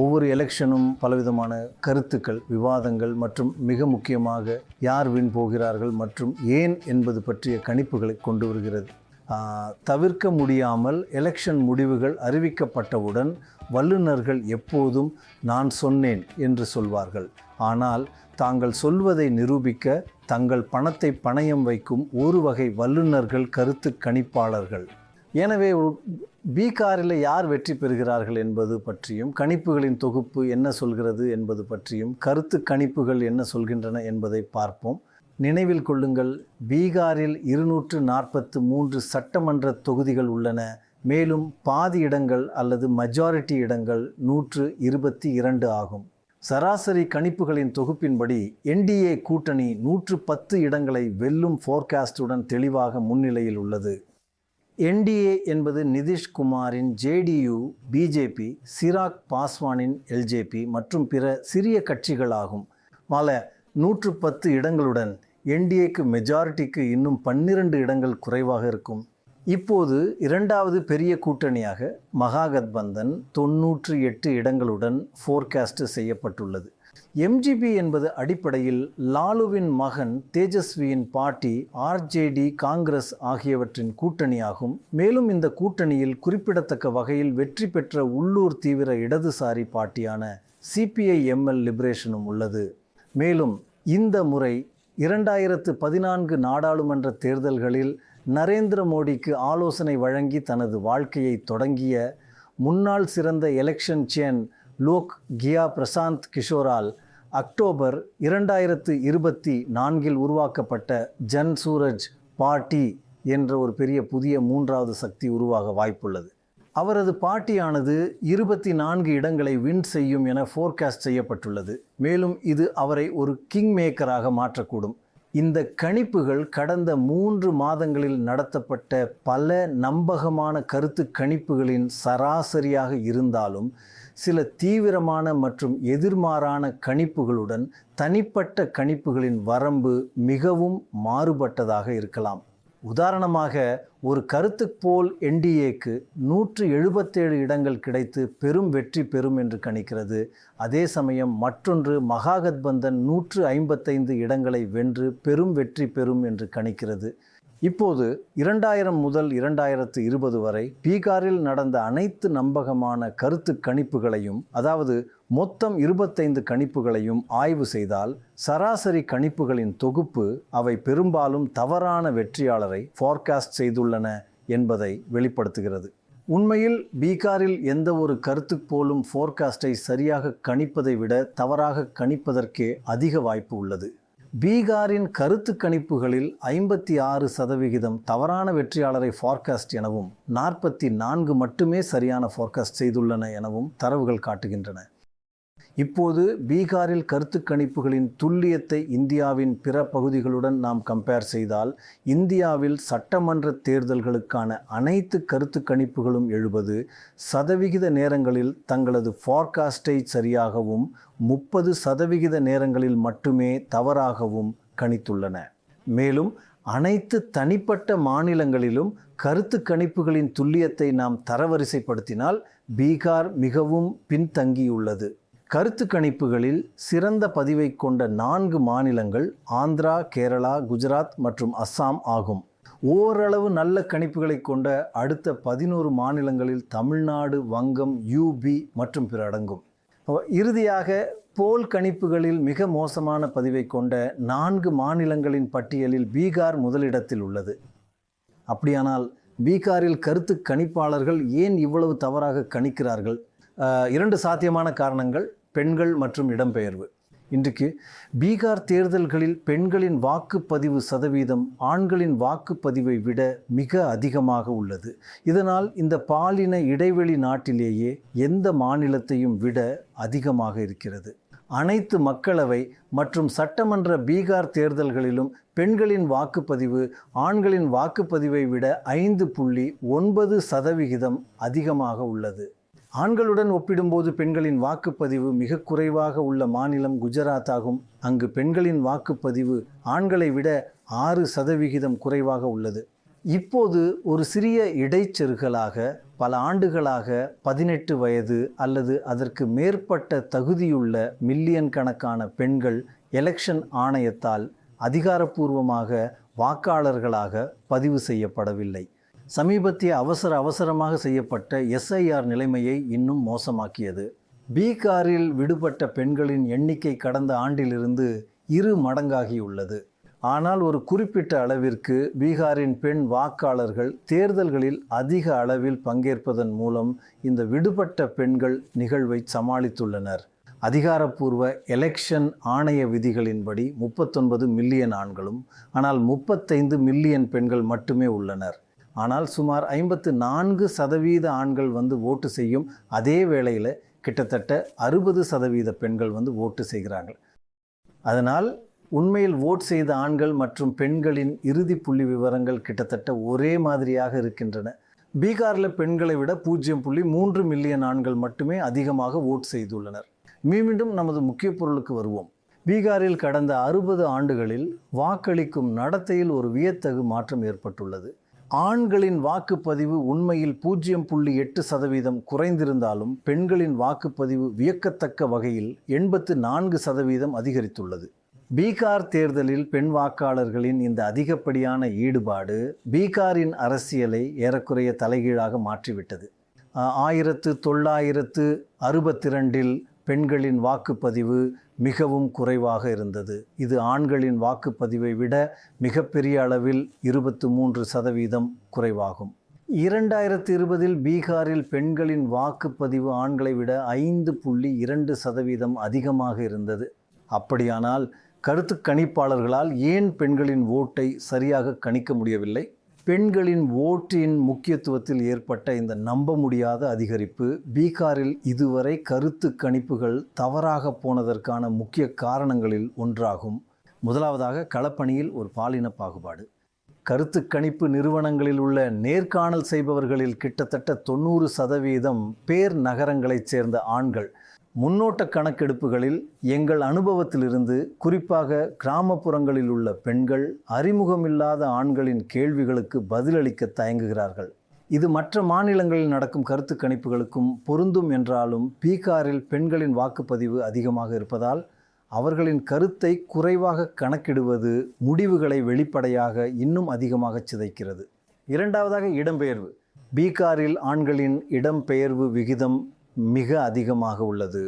ஒவ்வொரு எலெக்ஷனும் பலவிதமான கருத்துக்கள் விவாதங்கள் மற்றும் மிக முக்கியமாக யார் வின் போகிறார்கள் மற்றும் ஏன் என்பது பற்றிய கணிப்புகளை கொண்டு வருகிறது. தவிர்க்க முடியாமல் எலெக்ஷன் முடிவுகள் அறிவிக்கப்பட்டவுடன் வல்லுநர்கள் எப்போதும் நான் சொன்னேன் என்று சொல்வார்கள். ஆனால் தாங்கள் சொல்வதை நிரூபிக்க தங்கள் பணத்தை பணயம் வைக்கும் ஒரு வகை வல்லுநர்கள் கருத்து கணிப்பாளர்கள். எனவே பீகாரில் யார் வெற்றி பெறுகிறார்கள் என்பது பற்றியும் கணிப்புகளின் தொகுப்பு என்ன சொல்கிறது என்பது பற்றியும் கருத்து கணிப்புகள் என்ன சொல்கின்றன என்பதை பார்ப்போம். நினைவில் கொள்ளுங்கள் பீகாரில் இருநூற்று நாற்பத்து மூன்று சட்டமன்ற தொகுதிகள் உள்ளன. மேலும் பாதி இடங்கள் அல்லது மெஜாரிட்டி இடங்கள் நூற்று இருபத்தி இரண்டு ஆகும். சராசரி கணிப்புகளின் தொகுப்பின்படி என்டிஏ கூட்டணி நூற்று பத்து இடங்களை வெல்லும் ஃபோர்காஸ்டுடன் தெளிவாக முன்னிலையில் உள்ளது. என்டிஏ என்பது நிதிஷ்குமாரின் ஜேடியு பிஜேபி சிராக் பாஸ்வானின் எல்ஜேபி மற்றும் பிற சிறிய கட்சிகளாகும். பல நூற்று பத்து இடங்களுடன் என்டிஏக்கு மெஜாரிட்டிக்கு இன்னும் பன்னிரண்டு இடங்கள் குறைவாக இருக்கும். இப்போது இரண்டாவது பெரிய கூட்டணியாக மகாகத்பந்தன் தொன்னூற்று எட்டு இடங்களுடன் ஃபோர்காஸ்ட் செய்யப்பட்டுள்ளது. எம்ஜிபி என்பது அடிப்படையில் லாலுவின் மகன் தேஜஸ்வியின் பாட்டி ஆர்ஜேடி காங்கிரஸ் ஆகியவற்றின் கூட்டணியாகும். மேலும் இந்த கூட்டணியில் குறிப்பிடத்தக்க வகையில் வெற்றி பெற்ற உள்ளூர் தீவிர இடதுசாரி பாட்டியான சிபிஐ எம்எல் லிபரேஷனும் உள்ளது. மேலும் இந்த முறை இரண்டாயிரத்து பதினான்கு நாடாளுமன்ற தேர்தல்களில் நரேந்திர மோடிக்கு ஆலோசனை வழங்கி தனது வாழ்க்கையை தொடங்கிய முன்னாள் சிறந்த எலெக்ஷன் சேன் லோக் கியா பிரசாந்த் கிஷோரால் அக்டோபர் இரண்டாயிரத்து இருபத்தி நான்கில் உருவாக்கப்பட்ட ஜன் சூரஜ் பாட்டி என்ற ஒரு பெரிய புதிய மூன்றாவது சக்தி உருவாக வாய்ப்புள்ளது. அவரது பாட்டியானது இருபத்தி நான்கு இடங்களை வின் செய்யும் என ஃபோர்காஸ்ட் செய்யப்பட்டுள்ளது. மேலும் இது அவரை ஒரு கிங் மேக்கராக மாற்றக்கூடும். இந்த கணிப்புகள் கடந்த மூன்று மாதங்களில் நடத்தப்பட்ட பல நம்பகமான கருத்து கணிப்புகளின் சராசரியாக இருந்தாலும் சில தீவிரமான மற்றும் எதிர்மாறான கணிப்புகளுடன் தனிப்பட்ட கணிப்புகளின் வரம்பு மிகவும் மாறுபட்டதாக இருக்கலாம். உதாரணமாக ஒரு கருத்து போல் என்டிஏக்கு நூற்று எழுபத்தேழு இடங்கள் கிடைத்து பெரும் வெற்றி பெறும் என்று கணிக்கிறது. அதே சமயம் மற்றொன்று மகாகத்பந்தன் நூற்று ஐம்பத்தைந்து இடங்களை வென்று பெரும் வெற்றி பெறும் என்று கணிக்கிறது. இப்போது இரண்டாயிரம் முதல் இரண்டாயிரத்து இருபது வரை பீகாரில் நடந்த அனைத்து நம்பகமான கருத்து கணிப்புகளையும் அதாவது மொத்தம் இருபத்தைந்து கணிப்புகளையும் ஆய்வு செய்தால் சராசரி கணிப்புகளின் தொகுப்பு அவை பெரும்பாலும் தவறான வெற்றியாளரை ஃபார்காஸ்ட் செய்துள்ளன என்பதை வெளிப்படுத்துகிறது. உண்மையில் பீகாரில் எந்த ஒரு கருத்து போலும் ஃபோர்காஸ்டை சரியாக கணிப்பதை விட தவறாக கணிப்பதற்கே அதிக வாய்ப்பு உள்ளது. பீகாரின் கருத்து கணிப்புகளில் ஐம்பத்தி ஆறு சதவிகிதம் தவறான வெற்றியாளரை ஃபார்காஸ்ட் எனவும் நாற்பத்தி நான்கு மட்டுமே சரியான ஃபார்காஸ்ட் செய்துள்ளன எனவும் தரவுகள் காட்டுகின்றன. இப்போது பீகாரில் கருத்து கணிப்புகளின் துல்லியத்தை இந்தியாவின் பிற பகுதிகளுடன் நாம் கம்பேர் செய்தால் இந்தியாவில் சட்டமன்ற தேர்தல்களுக்கான அனைத்து கருத்து கணிப்புகளும் எழுபது சதவிகித நேரங்களில் தங்களது ஃபார்காஸ்டை சரியாகவும் முப்பது சதவிகித நேரங்களில் மட்டுமே தவறாகவும் கணித்துள்ளன. மேலும் அனைத்து தனிப்பட்ட மாநிலங்களிலும் கருத்து கணிப்புகளின் துல்லியத்தை நாம் தரவரிசைப்படுத்தினால் பீகார் மிகவும் பின்தங்கியுள்ளது. கருத்து கணிப்புகளில் சிறந்த பதிவை கொண்ட நான்கு மாநிலங்கள் ஆந்திரா கேரளா குஜராத் மற்றும் அஸ்ஸாம் ஆகும். ஓரளவு நல்ல கணிப்புகளை கொண்ட அடுத்த பதினோரு மாநிலங்களில் தமிழ்நாடு வங்கம் யூபி மற்றும் பிற அடங்கும். இறுதியாக போல் கணிப்புகளில் மிக மோசமான பதிவை கொண்ட நான்கு மாநிலங்களின் பட்டியலில் பீகார் முதலிடத்தில் உள்ளது. அப்படியானால் பீகாரில் கருத்து கணிப்பாளர்கள் ஏன் இவ்வளவு தவறாக கணிக்கிறார்கள்? இரண்டு சாத்தியமான காரணங்கள். பெண்கள் மற்றும் இடம்பெயர்வு. இன்றைக்கு பீகார் தேர்தல்களில் பெண்களின் வாக்குப்பதிவு சதவீதம் ஆண்களின் வாக்குப்பதிவை விட மிக அதிகமாக உள்ளது. இதனால் இந்த பாலின இடைவெளி நாட்டிலேயே எந்த மாநிலத்தையும் விட அதிகமாக இருக்கிறது. அனைத்து மக்களவை மற்றும் சட்டமன்ற பீகார் தேர்தல்களிலும் பெண்களின் வாக்குப்பதிவு ஆண்களின் வாக்குப்பதிவை விட ஐந்து புள்ளி ஒன்பது சதவிகிதம் அதிகமாக உள்ளது. ஆண்களுடன் ஒப்பிடும்போது பெண்களின் வாக்குப்பதிவு மிக குறைவாக உள்ள மாநிலம் குஜராத் ஆகும் அங்கு பெண்களின் வாக்குப்பதிவு ஆண்களை விட ஆறு சதவிகிதம் குறைவாக உள்ளது. இப்போது ஒரு சிறிய இடைச்செருகலாக பல ஆண்டுகளாக பதினெட்டு வயது அல்லது அதற்கு மேற்பட்ட தகுதியுள்ள மில்லியன் கணக்கான பெண்கள் எலெக்ஷன் ஆணையத்தால் அதிகாரப்பூர்வமாக வாக்காளர்களாக பதிவு செய்யப்படவில்லை. சமீபத்திய அவசர அவசரமாக செய்யப்பட்ட எஸ்ஐஆர் நிலைமையை இன்னும் மோசமாக்கியது. பீகாரில் விடுபட்ட பெண்களின் எண்ணிக்கை கடந்த ஆண்டிலிருந்து இரு மடங்காகியுள்ளது. ஆனால் ஒரு குறிப்பிட்ட அளவிற்கு பீகாரின் பெண் வாக்காளர்கள் தேர்தல்களில் அதிக அளவில் பங்கேற்பதன் மூலம் இந்த விடுபட்ட பெண்கள் நிகழ்வை சமாளித்துள்ளனர். அதிகாரப்பூர்வ எலெக்ஷன் ஆணைய விதிகளின்படி முப்பத்தொன்பது மில்லியன் ஆண்களும் ஆனால் முப்பத்தைந்து மில்லியன் பெண்கள் மட்டுமே உள்ளனர். ஆனால் சுமார் ஐம்பத்து நான்கு சதவீத ஆண்கள் வந்து ஓட்டு செய்யும் அதே வேளையில் கிட்டத்தட்ட அறுபது சதவீத பெண்கள் வந்து ஓட்டு செய்கிறாங்க அதனால் உண்மையில் ஓட் செய்த ஆண்கள் மற்றும் பெண்களின் இறுதி புள்ளி விவரங்கள் கிட்டத்தட்ட ஒரே மாதிரியாக இருக்கின்றன. பீகாரில் பெண்களை விட பூஜ்ஜியம் புள்ளி மூன்று மில்லியன் ஆண்கள் மட்டுமே அதிகமாக ஓட் செய்துள்ளனர். மீண்டும் நமது முக்கிய பொருளுக்கு வருவோம். பீகாரில் கடந்த அறுபது ஆண்டுகளில் வாக்களிக்கும் நடத்தையில் ஒரு வியத்தகு மாற்றம் ஏற்பட்டுள்ளது. ஆண்களின் வாக்குப்பதிவு உண்மையில் பூஜ்ஜியம் புள்ளி எட்டு சதவீதம் குறைந்திருந்தாலும் பெண்களின் வாக்குப்பதிவு வியக்கத்தக்க வகையில் எண்பத்து நான்கு சதவீதம் அதிகரித்துள்ளது. பீகார் தேர்தலில் பெண் வாக்காளர்களின் இந்த அதிகப்படியான ஈடுபாடு பீகாரின் அரசியலை ஏறக்குறைய தலைகீழாக மாற்றிவிட்டது. ஆயிரத்து தொள்ளாயிரத்து அறுபத்தி ரெண்டில் பெண்களின் வாக்குப்பதிவு மிகவும் குறைவாக இருந்தது. இது ஆண்களின் வாக்குப்பதிவை விட மிகப்பெரிய அளவில் இருபத்து மூன்று சதவீதம் குறைவாகும். இரண்டாயிரத்தி இருபதில் பீகாரில் பெண்களின் வாக்குப்பதிவு ஆண்களை விட ஐந்து புள்ளி இரண்டு சதவீதம் அதிகமாக இருந்தது. அப்படியானால் கருத்து கணிப்பாளர்களால் ஏன் பெண்களின் ஓட்டை சரியாக கணிக்க முடியவில்லை? பெண்களின் ஓட்டின் முக்கியத்துவத்தில் ஏற்பட்ட இந்த நம்ப முடியாத அதிகரிப்பு பீகாரில் இதுவரை கருத்து கணிப்புகள் தவறாக போனதற்கான முக்கிய காரணங்களில் ஒன்றாகும். முதலாவதாக களப்பணியில் ஒரு பாலின பாகுபாடு. கருத்து கணிப்பு நிறுவனங்களில் உள்ள நேர்காணல் செய்பவர்களில் கிட்டத்தட்ட தொண்ணூறு சதவீதம் பேர் நகரங்களைச் சேர்ந்த ஆண்கள். முன்னோட்ட கணக்கெடுப்புகளில் எங்கள் அனுபவத்திலிருந்து குறிப்பாக கிராமப்புறங்களில் உள்ள பெண்கள் அறிமுகமில்லாத ஆண்களின் கேள்விகளுக்கு பதிலளிக்க தயங்குகிறார்கள். இது மற்ற மாநிலங்களில் நடக்கும் கருத்து கணிப்புகளுக்கும் பொருந்தும் என்றாலும் பீகாரில் பெண்களின் வாக்குப்பதிவு அதிகமாக இருப்பதால் அவர்களின் கருத்தை குறைவாக கணக்கிடுவது முடிவுகளை வெளிப்படையாக இன்னும் அதிகமாக சிதைக்கிறது. இரண்டாவதாக இடம்பெயர்வு. பீகாரில் ஆண்களின் இடம்பெயர்வு விகிதம் மிக அதிகமாக உள்ளது.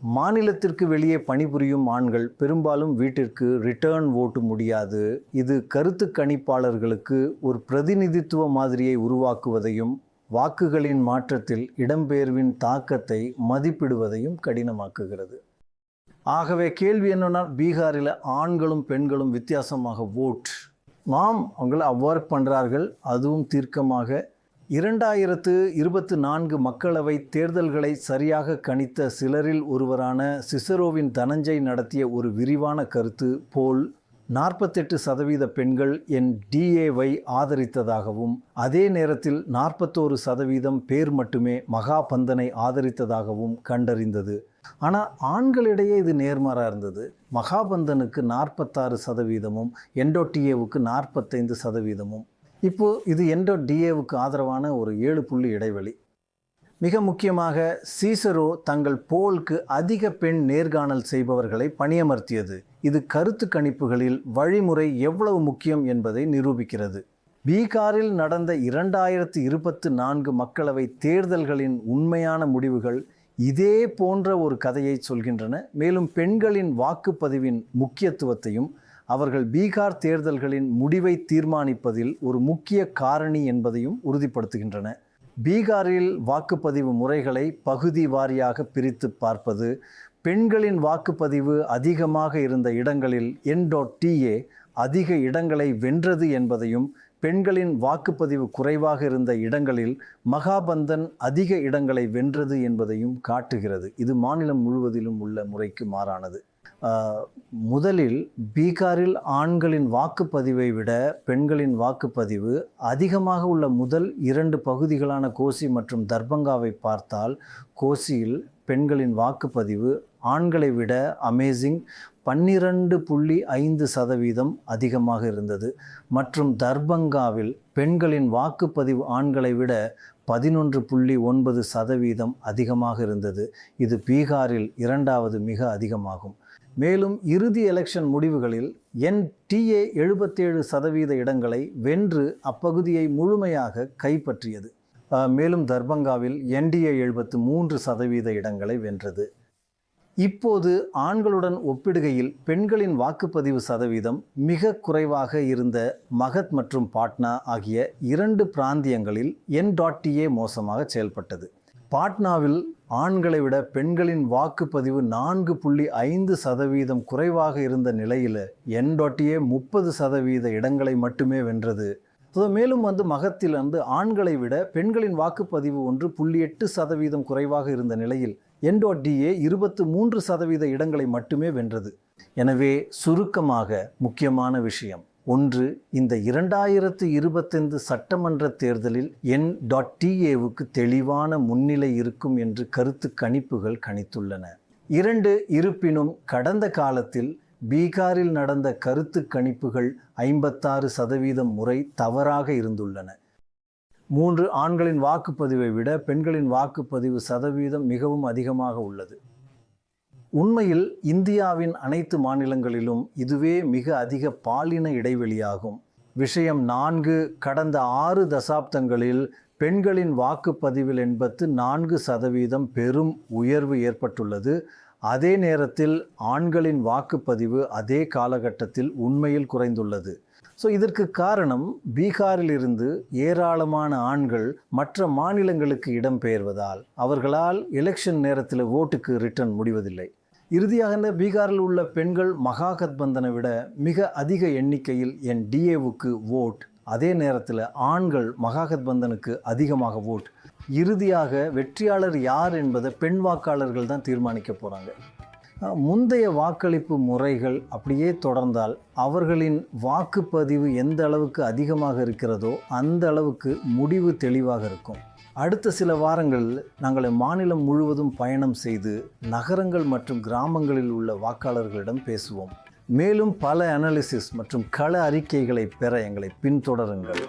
மாநிலத்திற்கு வெளியே பணிபுரியும் ஆண்கள் பெரும்பாலும் வீட்டிற்கு ரிட்டர்ன் ஓட்டு முடியாது. இது கருத்து கணிப்பாளர்களுக்கு ஒரு பிரதிநிதித்துவ மாதிரியை உருவாக்குவதையும் வாக்குகளின் மாற்றத்தில் இடம்பெயர்வின் தாக்கத்தை மதிப்பிடுவதையும் கடினமாக்குகிறது. ஆகவே கேள்வி என்னன்னா பீகாரில் ஆண்களும் பெண்களும் வித்தியாசமாக ஓட் மாம் அவங்கள அவ்வாறு பண்ணுறார்கள் அதுவும் தீர்க்கமாக இரண்டாயிரத்து இருபத்து நான்கு மக்களவை தேர்தல்களை சரியாக கணித்த சிலரில் ஒருவரான சிசரோவின் தனஞ்சய் நடத்திய ஒரு விரிவான கருத்து போல் நாற்பத்தெட்டு சதவீத பெண்கள் என் டிஏவை ஆதரித்ததாகவும் அதே நேரத்தில் நாற்பத்தோரு சதவீதம் பேர் மட்டுமே மகாபந்தனை ஆதரித்ததாகவும் கண்டறிந்தது. ஆனால் ஆண்களிடையே இது நேர்மாறாக இருந்தது. மகாபந்தனுக்கு நாற்பத்தாறு சதவீதமும் என்டோடிஏவுக்கு நாற்பத்தைந்து சதவீதமும். இப்போது இது என்டோ டிஏவுக்கு ஆதரவான ஒரு ஏழு புள்ளி இடைவெளி. மிக முக்கியமாக சீசரோ தங்கள் போலுக்கு அதிக பெண் நேர்காணல் செய்பவர்களை பணியமர்த்தியது. இது கருத்து கணிப்புகளில் வழிமுறை எவ்வளவு முக்கியம் என்பதை நிரூபிக்கிறது. பீகாரில் நடந்த இரண்டாயிரத்து இருபத்து நான்கு மக்களவை தேர்தல்களின் உண்மையான முடிவுகள் இதே போன்ற ஒரு கதையை சொல்கின்றன. மேலும் பெண்களின் வாக்குப்பதிவின் முக்கியத்துவத்தையும் அவர்கள் பீகார் தேர்தல்களின் முடிவை தீர்மானிப்பதில் ஒரு முக்கிய காரணி என்பதையும் உறுதிப்படுத்துகின்றன. பீகாரில் வாக்குப்பதிவு முறைகளை பகுதி வாரியாக பிரித்து பார்ப்பது பெண்களின் வாக்குப்பதிவு அதிகமாக இருந்த இடங்களில் என்டோடிஏ அதிக இடங்களை வென்றது என்பதையும் பெண்களின் வாக்குப்பதிவு குறைவாக இருந்த இடங்களில் மகாபந்தன் அதிக இடங்களை வென்றது என்பதையும் காட்டுகிறது. இது மாநிலம் முழுவதிலும் உள்ள முறைக்கு மாறானது. முதலில் பீகாரில் ஆண்களின் வாக்குப்பதிவை விட பெண்களின் வாக்குப்பதிவு அதிகமாக உள்ள முதல் இரண்டு பகுதிகளான கோசி மற்றும் தர்பங்காவை பார்த்தால் கோசியில் பெண்களின் வாக்குப்பதிவு ஆண்களை விட அமேசிங் பன்னிரண்டு புள்ளி ஐந்து சதவீதம் அதிகமாக இருந்தது. மற்றும் தர்பங்காவில் பெண்களின் வாக்குப்பதிவு ஆண்களை விட பதினொன்று புள்ளி ஒன்பது சதவீதம் அதிகமாக இருந்தது. இது பீகாரில் இரண்டாவது மிக அதிகமாகும். மேலும் இறுதி எலெக்ஷன் முடிவுகளில் என்டிஏ எழுபத்தேழு சதவீத இடங்களை வென்று அப்பகுதியை முழுமையாக கைப்பற்றியது. மேலும் தர்பங்காவில் என்டிஏ எழுபத்து மூன்று சதவீத இடங்களை வென்றது. இப்போது ஆண்களுடன் ஒப்பிடுகையில் பெண்களின் வாக்குப்பதிவு சதவீதம் மிக குறைவாக இருந்த மகத் மற்றும் பாட்னா ஆகிய இரண்டு பிராந்தியங்களில் என் டாட் டிஏ மோசமாக செயல்பட்டது. பாட்னாவில் ஆண்களை விட பெண்களின் வாக்குப்பதிவு நான்கு புள்ளி ஐந்து சதவீதம் குறைவாக இருந்த நிலையில் என்டாட்டியே முப்பது சதவீத இடங்களை மட்டுமே வென்றது. ஸோ மேலும் வந்து மகத்தில் வந்து ஆண்களை விட பெண்களின் வாக்குப்பதிவு ஒன்று புள்ளி எட்டு சதவீதம் குறைவாக இருந்த நிலையில் என்டோடிஏ இருபத்து மூன்று சதவீத இடங்களை மட்டுமே வென்றது. எனவே சுருக்கமாக முக்கியமான விஷயம். ஒன்று இந்த இரண்டாயிரத்து இருபத்தைந்து சட்டமன்ற தேர்தலில் என் டாட் டிஏவுக்கு தெளிவான முன்னிலை இருக்கும் என்று கருத்து கணிப்புகள் கணித்துள்ளன. இரண்டு இருப்பினும் கடந்த காலத்தில் பீகாரில் நடந்த கருத்து கணிப்புகள் ஐம்பத்தாறு சதவீதம் முறை தவறாக இருந்துள்ளன. மூன்று ஆண்களின் வாக்குப்பதிவை விட பெண்களின் வாக்குப்பதிவு சதவீதம் மிகவும் அதிகமாக உள்ளது. உண்மையில் இந்தியாவின் அனைத்து மாநிலங்களிலும் இதுவே மிக அதிக பாலின இடைவெளியாகும். விஷயம் நான்கு கடந்த ஆறு தசாப்தங்களில் பெண்களின் வாக்குப்பதிவில் எண்பத்து நான்கு சதவீதம் பெரும் உயர்வு ஏற்பட்டுள்ளது. அதே நேரத்தில் ஆண்களின் வாக்குப்பதிவு அதே காலகட்டத்தில் உண்மையில் குறைந்துள்ளது. ஸோ இதற்கு காரணம் பீகாரில் இருந்து ஏராளமான ஆண்கள் மற்ற மாநிலங்களுக்கு இடம்பெயர்வதால் அவர்களால் எலெக்ஷன் நேரத்தில் ஓட்டுக்கு ரிட்டர்ன் முடிவதில்லை. இறுதியாக இந்த பீகாரில் உள்ள பெண்கள் மகாகத்பந்தனை விட மிக அதிக எண்ணிக்கையில் என் டிஏவுக்கு ஓட். அதே நேரத்தில் ஆண்கள் மகாகத்பந்தனுக்கு அதிகமாக ஓட். இறுதியாக வெற்றியாளர் யார் என்பதை பெண் வாக்காளர்கள் தான் தீர்மானிக்க போகிறாங்க முந்தைய வாக்களிப்பு முறைகள் அப்படியே தொடர்ந்தால் அவர்களின் வாக்குப்பதிவு எந்த அளவுக்கு அதிகமாக இருக்கிறதோ அந்த அளவுக்கு முடிவு தெளிவாக இருக்கும். அடுத்த சில வாரங்களில் நாங்கள் மாநிலம் முழுவதும் பயணம் செய்து நகரங்கள் மற்றும் கிராமங்களில் உள்ள வாக்காளர்களிடம் பேசுவோம். மேலும் பல அனாலிசிஸ் மற்றும் கள அறிக்கைகளை பெற எங்களை பின்தொடருங்கள்.